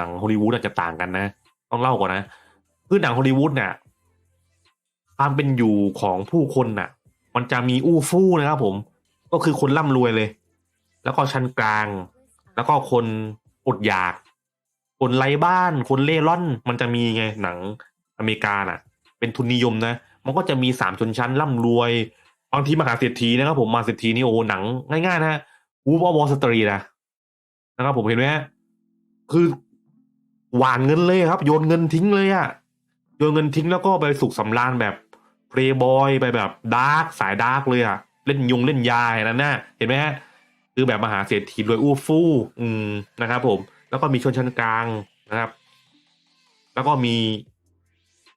หนังฮอลลีวูดอาจจะต่างกันนะ ต้องเล่าก่อนนะ คือหนังฮอลลีวูดเนี่ยความเป็นอยู่ของผู้คนน่ะ มันจะมีอู้ฟู่นะครับผม ก็คือคนร่ำรวยเลย แล้วก็ชั้นกลาง แล้วก็คนอดอยาก คนไร้บ้าน คนเล่ร่อน มันจะมีไงหนังอเมริกาน่ะ เป็นทุนนิยมนะ มันก็จะมีสามชนชั้นร่ำรวย บางทีมหาเศรษฐีนะครับผมมาเศรษฐีนี่โอ้หนังง่ายๆนะฮะวูบอวอลสตรีนะนะครับผมเห็นไหมคือ หวานเงินเลยครับ โยนเงินทิ้งเลยอะโยนเงินทิ้งแล้วก็ไปสุขสำราญแบบเพลย์บอยไปแบบดาร์กสายดาร์กเลยอะเล่นยุงเล่นยาอย่างนั้นนะเห็นไหมฮะคือแบบมหาเศรษฐีรวยอู้ฟู่อืมนะครับ ผม แล้วก็มีชนชั้นกลางนะครับ แล้วก็มี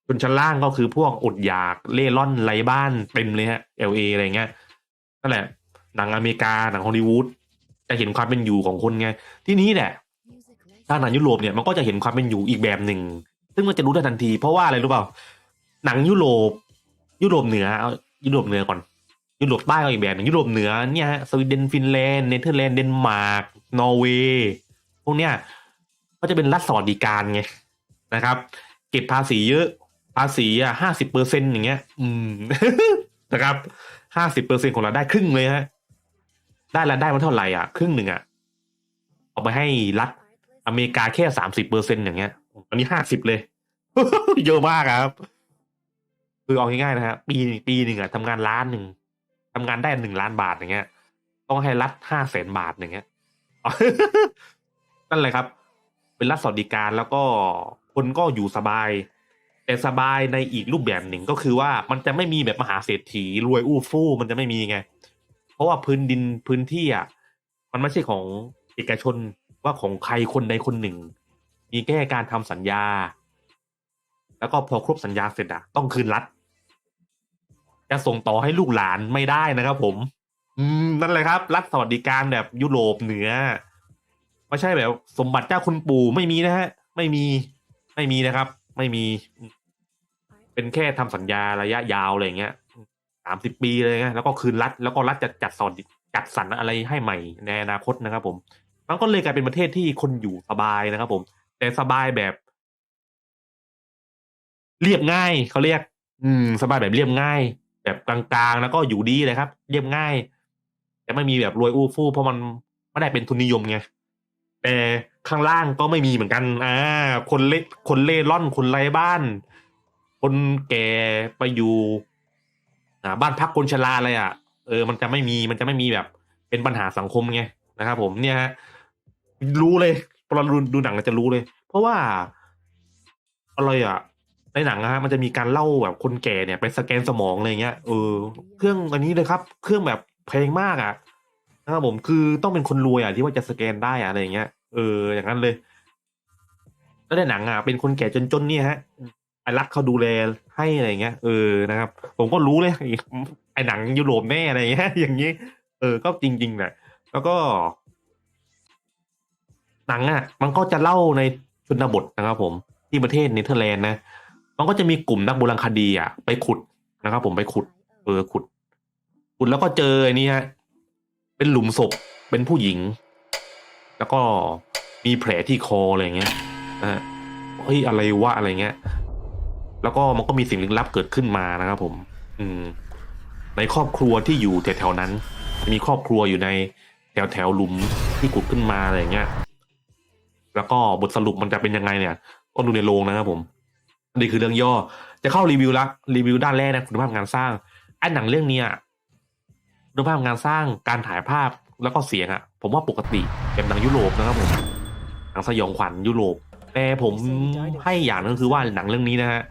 ชนชั้นล่างก็คือพวกอดอยากเล่ร่อนไร้บ้านเต็มเลยฮะ LA อะไรเงี้ยนั่นแหละหนังอเมริกาหนังฮอลลีวูดจะเห็นความเป็นอยู่ของคนไง ที่นี้แหละ ถ้าหนังยุโรปเนี่ยมันก็จะเห็นความเป็นอยู่อีกแบบหนึ่ง ซึ่งมันจะรู้ได้ทันที เพราะว่าอะไรรู้เปล่า หนังยุโรป ยุโรปเหนือยุโรปเหนือก่อน ยุโรปใต้ก็อีกแบบหนึ่งยุโรปเหนือเนี่ยฮะสวีเดนฟินแลนด์เนเธอร์แลนด์เดนมาร์กนอร์เวย์พวกเนี้ยก็จะเป็นรัฐสวัสดิการไงนะครับ เก็บภาษีเยอะภาษีอะห้าสิบเปอร์เซ็นอย่างเงี้ย อืมนะครับห้าสิบเปอร์เซ็นของเราได้ครึ่งเลยฮะได้ล้วได้มาเท่าไหร่อะ ครึ่งหนึ่งอะเอาไปให้รัฐ อเมริกาแค่สามสิบเปอร์เซ็นอย่างเงี้ยอันนี้ห้าสิบเลย เยอะมากครับ คือเอาง่ายๆนะฮะปีปีหนึ่งอะทำงานล้านหนึ่งทำงานได้หนึ่งล้านบาทอย่างเงี้ย ต้องให้รัฐห้าแสนบาทอย่างเงี้ยนั่นแหละครับ เป็นรัฐสวัสดิการแล้วก็คนก็อยู่สบาย แต่สบายในอีกรูปแบบหนึ่งก็คือว่ามันจะไม่มีแบบมหาเศรษฐีรวยอู้ฟู่มันจะไม่มีไง เพราะว่าพื้นดินพื้นที่อะมันไม่ใช่ของเอกชน ว่าของใครคนใดคนหนึ่ง มีแค่การทำสัญญา แล้วก็พอครบสัญญาเสร็จอะต้องคืนรัฐจะส่งต่อให้ลูกหลานไม่ได้นะครับ ผม อืมนั่นแหละครับ รัฐสวัสดิการแบบยุโรปเหนือไม่ใช่แบบ สมบัติเจ้าคุณปู่ไม่มีนะฮะ ไม่มี ไม่มีนะครับ ไม่มี เป็นแค่ทำสัญญาระยะยาวอะไรเงี้ยสามสิบปีเลยไงแล้วก็คืนรัฐ แล้วก็รัฐจะจัดสอนจัดสรรอะไรให้ใหม่ในอนาคตนะครับผม มันก็เลยกลายเป็นประเทศที่คนอยู่สบายนะครับ ผม แต่สบายแบบ เรียบง่ายเขาเรียก อืม สบายแบบเรียบง่าย แบบกลางๆ แล้วก็อยู่ดีเลยครับ เรียบง่าย แต่ไม่มีแบบรวยอู้ฟู่เพราะมันไม่ได้เป็นทุนนิยมไงแต่ข้างล่างก็ไม่มีเหมือนกันอ่าคนเล่คนเล่ร่อนคนไร้บ้าน คนแก่ไปอยู่อ่าบ้านพักคนชราอะไรอะ เออ มันจะไม่มีมันจะไม่มีแบบ เป็นปัญหาสังคมไงนะครับผมเนี่ยฮะ รู้เลยพอเราดูดูหนังเราจะรู้เลย เพราะว่าอะไรอะ ในหนังนะฮะมันจะมีการเล่าแบบคนแก่เนี่ยไปสแกนสมองอะไรเงี้ยเออเครื่องอันนี้เลยครับ เครื่องแบบแพงมากอะนะครับผมคือต้องเป็นคนรวยอะที่ว่าจะสแกนได้อะอะไรเงี้ยเอออย่างนั้นเลยแล้วในหนังอะเป็นคนแก่จนๆเนี่ยฮะไอรักเขาดูแลให้อะไรเงี้ยเออนะครับ ผมก็รู้เลยไอหนังยุโรปแน่อะไรเงี้ย อย่างงี้ เออก็จริงๆแหละแล้วก็ หนังอะ มันก็จะเล่าในชนบทนะครับ ผมที่ประเทศเนเธอร์แลนด์นะมันก็จะมีกลุ่มนักโบราณคดีอะ ไปขุดนะครับ ผมไปขุด เออขุด ขุดแล้วก็เจอไอ้นี่ฮะเป็นหลุมศพเป็นผู้หญิง แล้วก็มีแผลที่คออะไรเงี้ยนะฮะเฮ้ยอะไรวะอะไรเงี้ย แล้วก็มันก็มีสิ่งลึกลับเกิดขึ้นมานะครับ ผม อืม ในครอบครัวที่อยู่แถวๆนั้น มีครอบครัวอยู่ในแถวแถวๆหลุมที่ขุดขึ้นมาอะไรเงี้ย แล้วก็บทสรุปมันจะเป็นยังไงเนี่ยก็ดูในโรงนะครับผมอันนี้คือเรื่องย่อ จะเข้ารีวิวละรีวิวด้านแรกนะคุณภาพงานสร้างไอ้หนังเรื่องเนี้ยคุณภาพงานสร้างการถ่ายภาพแล้วก็เสียงอะผมว่าปกติเป็นหนังยุโรปนะครับผมหนังสยองขวัญยุโรป แต่ผมให้อย่างนึงคือว่าหนังเรื่องนี้นะฮะ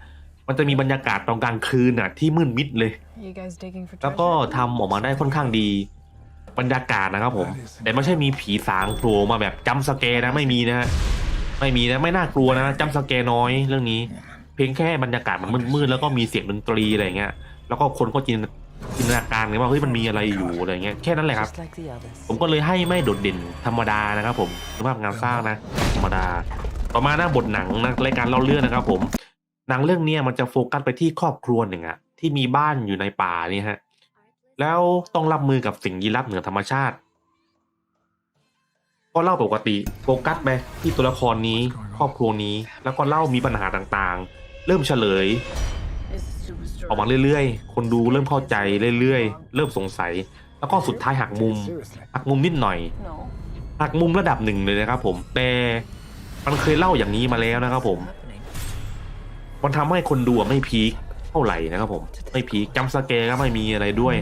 มันจะมีบรรยากาศตอนกลางคืนอะที่มืดมิดเลย You guys digging for แล้วก็ treasure? ทำออกมาได้ค่อนข้างดี บรรยากาศนะครับผม แต่ไม่ใช่มีผีสางโผล่มาแบบจัมสแกนะไม่มีนะฮะไม่มีนะไม่น่ากลัวนะจัมสแกน้อยเรื่องนี้ เพียงแค่บรรยากาศมันมืดๆแล้วก็มีเสียงดนตรีอะไรเงี้ยแล้วก็คนก็จินจินตนาการกันว่าเฮ้ยมันมีอะไรอยู่อะไรเงี้ยแค่นั้นแหละครับ ผมก็เลยให้ไม่โดดเด่นธรรมดานะครับ ผมคุณภาพงานสร้างนะ ธรรมดา ต่อมาหน้าบทหนังนะรายการเล่าเรื่องนะครับ ผมหนังเรื่องนี้มันจะโฟกัสไปที่ครอบครัวหนึ่งอะที่มีบ้านอยู่ในป่านี่ฮะ แล้วต้องรับมือกับสิ่งลี้ลับเหนือธรรมชาติ ก็เล่าปกติโฟกัสไปที่ตัวละครนี้ครอบครัวนี้ แล้วก็เล่ามีปัญหาต่างๆ เริ่มเฉลย ออกมาเรื่อยๆ คนดูเริ่มเข้าใจเรื่อยๆ เริ่มสงสัย แล้วก็สุดท้ายหักมุม หักมุมนิดหน่อย หักมุมระดับหนึ่งเลยนะครับ ผมแต่มันเคยเล่าอย่างนี้มาแล้วนะครับผม มันทำให้คนดูไม่พีค ท่าไหร่นะครับผม ไม่พีคจัมป์สแกร์ก็ไม่มีอะไรด้วย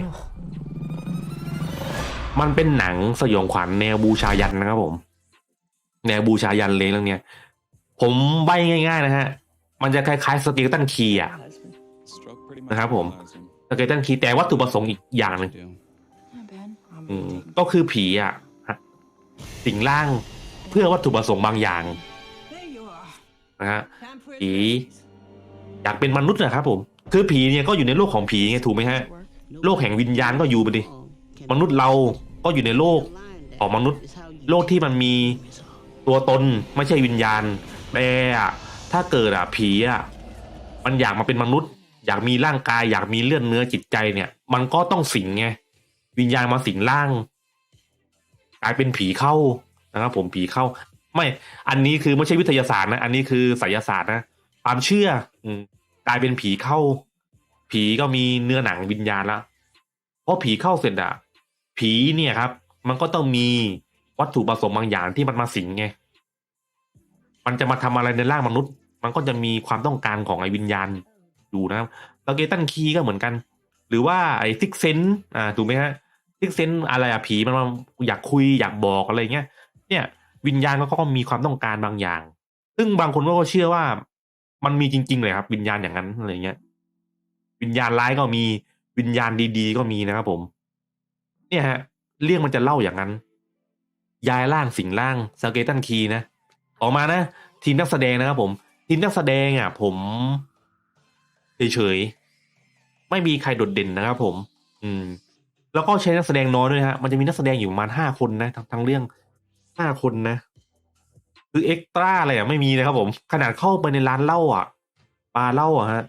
มันเป็นหนังสยองขวัญแนวบูชายันนะครับผม แนวบูชายันเลยเรื่องเนี้ย ผมใบง่ายๆนะฮะ มันจะคล้ายๆสเกลตันคีอะนะครับผมสเกลตันคีแต่วัตถุประสงค์อีกอย่างหนึ่ง Not bad. อืมก็คือผีอะฮะสิงร่างเพื่อวัตถุประสงค์บางอย่าง There you are. นะฮะ Time for ผี adventures. อยากเป็นมนุษย์นะครับผม คือผีเนี่ยก็อยู่ในโลกของผีไงถูกไหมฮะ โลกแห่งวิญญาณก็อยู่ไปดิ มนุษย์เราก็อยู่ในโลกของมนุษย์ โลกที่มันมีตัวตนไม่ใช่วิญญาณ แต่ถ้าเกิดอะผีอะมันอยากมาเป็นมนุษย์ อยากมีร่างกายอยากมีเลือดเนื้อจิตใจเนี่ย มันก็ต้องสิงไงวิญญาณมาสิงร่างกลายเป็นผีเข้านะครับผมผีเข้า ไม่ อันนี้คือไม่ใช่วิทยาศาสตร์นะ อันนี้คือไสยศาสตร์นะ ความเชื่อ อืม กลายเป็นผีเข้า ผีก็มีเนื้อหนังวิญญาณละเพราะผีเข้าเสร็จอะผีเนี่ยครับ มันก็ต้องมีวัตถุประสงค์บางอย่างที่มันมาสิงไงมันจะมาทำอะไรในร่างมนุษย์ มันก็จะมีความต้องการของไอ้วิญญาณอยู่นะครับแล้วเกตันคีก็เหมือนกัน หรือว่าไอ้ซิกเซนอ่าถูกไหมฮะซิกเซนอะไรอะผีมันมาอยากคุยอยากบอกอะไรเงี้ยเนี่ย วิญญาณก็ก็มีความต้องการบางอย่าง ซึ่งบางคนก็เชื่อว่า มันมีจริง ๆ เลยครับ วิญญาณอย่างนั้นอะไรเงี้ย วิญญาณร้ายก็มีวิญญาณดี ๆ ก็มีนะครับผม เนี่ยฮะ เรื่องมันจะเล่าอย่างนั้น ยายร่างสิงร่างสเกตันคีนะ ออกมานะ ทีมนักแสดงนะครับผม ทีมนักแสดงอะ ผมเฉยๆไม่มีใครโดดเด่นนะครับผม อืม แล้วก็ใช้นักแสดงน้อยด้วยฮะ มันจะมีนักแสดงอยู่ประมาณห้าคนนะทั้งทั้งเรื่องห้าคนนะ คือเอ็กตร้าอะไรอะไม่มีนะครับผม ขนาดเข้าไปในร้านเหล้าอะบาเหล้าอะฮะ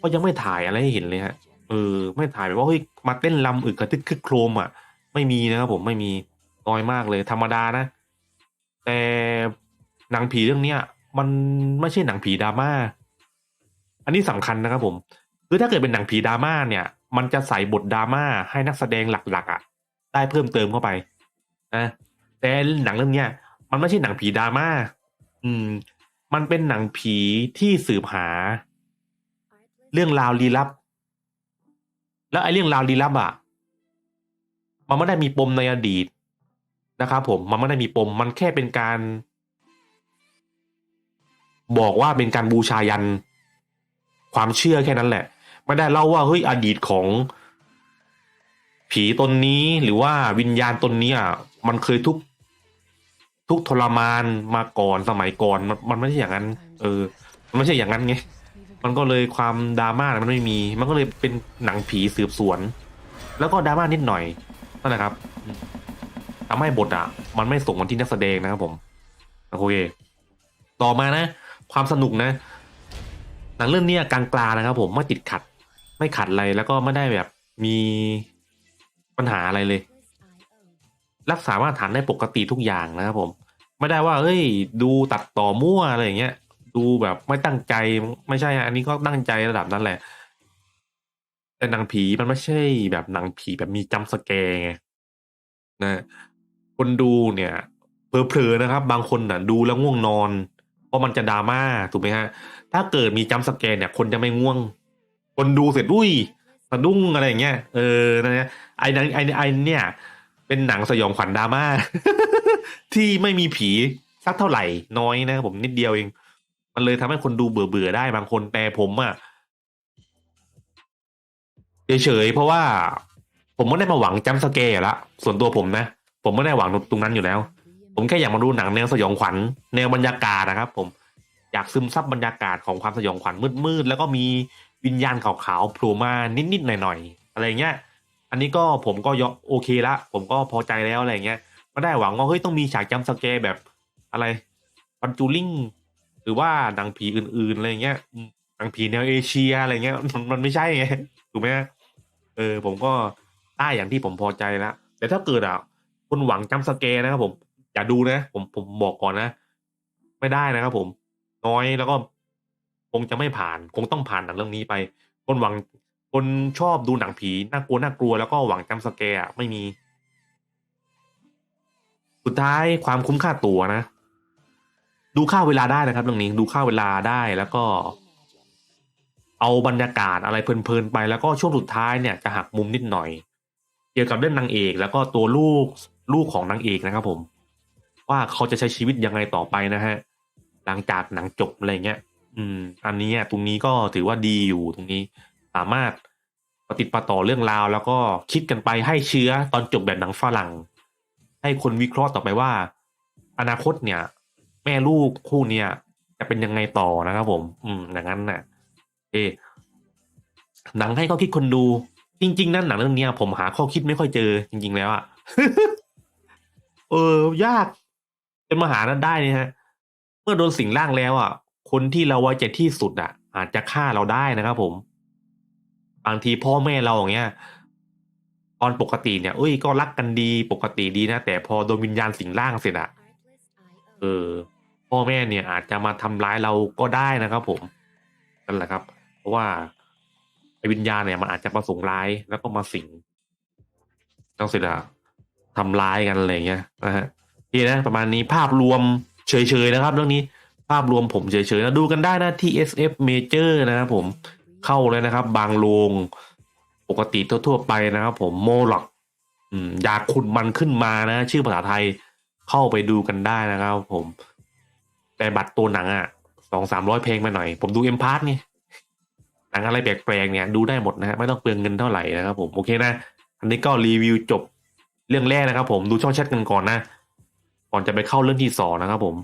ก็ยังไม่ถ่ายอะไรให้เห็นเลยฮะเออไม่ถ่ายแบบว่าเฮ้ยมาเต้นลำอึกกระทึกคึกโครมอะ ไม่มีนะครับผมไม่มีน้อยมากเลย ธรรมดานะ แต่หนังผีเรื่องเนี้ยมันไม่ใช่หนังผีดราม่าอันนี้สำคัญนะครับผมคือถ้าเกิดเป็นหนังผีดราม่าเนี่ย มันจะใส่บทดราม่าให้นักแสดงหลักๆอะ ได้เพิ่มเติมเข้าไปนะแต่หนังเรื่องเนี้ย มันไม่ใช่หนังผีดราม่าอืม มันเป็นหนังผีที่สืบหา เรื่องราวลี้ลับ แล้วไอ้เรื่องราวลี้ลับอะ มันไม่ได้มีปมในอดีตนะครับผมมันไม่ได้มีปม มันแค่เป็นการ บอกว่าเป็นการบูชายัน ความเชื่อแค่นั้นแหละ ไม่ได้เล่าว่าเฮ้ยอดีตของผีตนนี้หรือว่าวิญญาณตนนี้อะมันเคยทุก ทุกข์ทรมานมาก่อนสมัยก่อนมันมันไม่ใช่อย่างนั้น เออ มันไม่ใช่อย่างนั้นไงมันก็เลยความดราม่ามันไม่มี มันก็เลยเป็นหนังผีสืบสวน แล้วก็ดราม่านิดหน่อยนั่นแหละครับอืมทำให้บทอะ มันไม่ส่งมาที่นักแสดงนะครับผมโอเคต่อมานะ ความสนุกนะ หนังเรื่องเนี้ยกลางๆนะครับ ผมไม่ติดขัด ไม่ขัดอะไรแล้วก็ไม่ได้แบบมีปัญหาอะไรเลย รักษามาตรฐานได้ปกติทุกอย่างนะครับผม ไม่ได้ว่าเอ้ย ดูตัดต่อมั่วอะไรอย่างเงี้ย ดูแบบไม่ตั้งใจไม่ใช่ฮะอันนี้ก็ตั้งใจระดับนั้นแหละ แต่หนังผีมันไม่ใช่แบบหนังผีแบบมีจัมป์สแกร์ไงนะคนดูเนี่ยเผลอๆนะครับ บางคนน่ะดูแล้วง่วงนอน เพราะมันจะดราม่าถูกไหมฮะ ถ้าเกิดมีจัมป์สแกร์เนี่ย คนจะไม่ง่วง คนดูเสร็จอุ้ยสะดุ้งอะไรอย่างเงี้ยเออนะไอ้นังไอ้ไอ้เนี่ย เป็นหนังสยองขวัญดราม่า ที่ไม่มีผีสักเท่าไหร่น้อยนะครับผมนิดเดียวเอง มันเลยทำให้คนดูเบื่อเบื่อได้บางคนแต่ผมอะเฉยๆเพราะว่า ผมไม่ได้มาหวังจัมสแกร์ละส่วนตัวผมนะ ผมไม่ได้หวังตรงนั้นอยู่แล้ว ผมแค่อยากมาดูหนังแนวสยองขวัญแนวบรรยากาศนะครับ ผมอยากซึมซับบรรยากาศของความสยองขวัญมืดๆแล้วก็มีวิญญาณขาวๆโผล่มานิดๆหน่อยๆอะไรเงี้ย อันนี้ก็ผมก็ยอโอเคละ ผมก็พอใจแล้วอะไรเงี้ยไม่ได้หวังว่าเฮ้ยต้องมีฉากจัมป์สแกร์แบบอะไรปันจูริงหรือว่าหนังผีอื่นๆอะไรเงี้ยหนังผีแนวเอเชียอะไรเงี้ยมันไม่ใช่ไงถูกไหมเออผมก็ได้อย่างที่ผมพอใจละแต่ถ้าเกิดอะคนหวังจำสเกร์นะครับผมอย่าดูนะ ผมผมบอกก่อนนะ ไม่ได้นะครับผม น้อยแล้วก็คงจะไม่ผ่าน คงต้องผ่านหนังเรื่องนี้ไปคนหวัง คนชอบดูหนังผีน่ากลัวน่ากลัวแล้วก็หวังจำสเกร์อะไม่มี สุดท้ายความคุ้มค่าตั๋วนะ ดูค่าเวลาได้นะครับเรื่องนี้ดูค่าเวลาได้แล้วก็ เอาบรรยากาศอะไรเพลินๆไปแล้วก็ช่วงสุดท้ายเนี่ยจะหักมุมนิดหน่อย เกี่ยวกับเรื่องนางเอก แล้วก็ตัวลูกลูกของนางเอกนะครับผม ว่าเขาจะใช้ชีวิตยังไงต่อไปนะฮะหลังจากหนังจบอะไรเงี้ย อืม อันนี้ตรงนี้ก็ถือว่าดีอยู่ตรงนี้ สามารถปฏิดปะต่อเรื่องราว แล้วก็คิดกันไปให้เชื้อตอนจบแบบหนังฝรั่ง ให้คนวิเคราะห์ต่อไปว่า อนาคตเนี่ย แม่ลูกคู่เนี่ยจะเป็นยังไงต่อนะครับผม อืมอย่างนั้นน่ะ เอ หนังให้ข้อคิดคนดู จริง ๆ นั่นหนังเรื่องเนี้ยผมหาข้อคิดไม่ค่อยเจอ จริง ๆ แล้วอะเออ ยากเป็นมาหานั้นได้เนี่ยฮะ เมื่อโดนสิงร่างแล้วอะ คนที่เราไว้ใจที่สุดอะ อาจจะฆ่าเราได้นะครับผม บางทีพ่อแม่เราอย่างเงี้ยตอนปกติเนี่ยเอ้ยก็รักกันดีปกติดีนะ แต่พอโดนวิญญาณสิงร่างเสร็จอะเออ พ่อแม่เนี่ยอาจจะมาทำร้ายเราก็ได้นะครับ ผมนั่นแหละครับ เพราะว่าไอ้วิญญาณเนี่ยมันอาจจะประสงค์ร้ายแล้วก็มาสิงต้องเสร็จอะทำร้ายกันอะไรเงี้ยนะฮะนี่นะประมาณนี้ภาพรวมเฉยๆนะครับ เรื่องนี้ภาพรวมผมเฉยๆนะดูกันได้นะที่ SF Major นะครับผม เข้าเลยนะครับ บางโรงปกติทั่วๆไปนะครับผมโมล็อกอยากขุดมันขึ้นมานะ ชื่อภาษาไทยเข้าไปดูกันได้นะครับ ผม แต่บัตรตัวหนังอะสองสามร้อยเพลงไปหน่อย ผมดูเอ็มพาร์ทไงหนังอะไรแปลกๆเนี่ยดูได้หมดนะฮะไม่ต้องเปลืองเงินเท่าไหร่นะครับผมโอเคนะ อันนี้ก็รีวิวจบเรื่องแรกนะครับ ผมดูช่องแชทกันก่อนนะ ก่อนจะไปเข้าเรื่องที่สองนะครับผม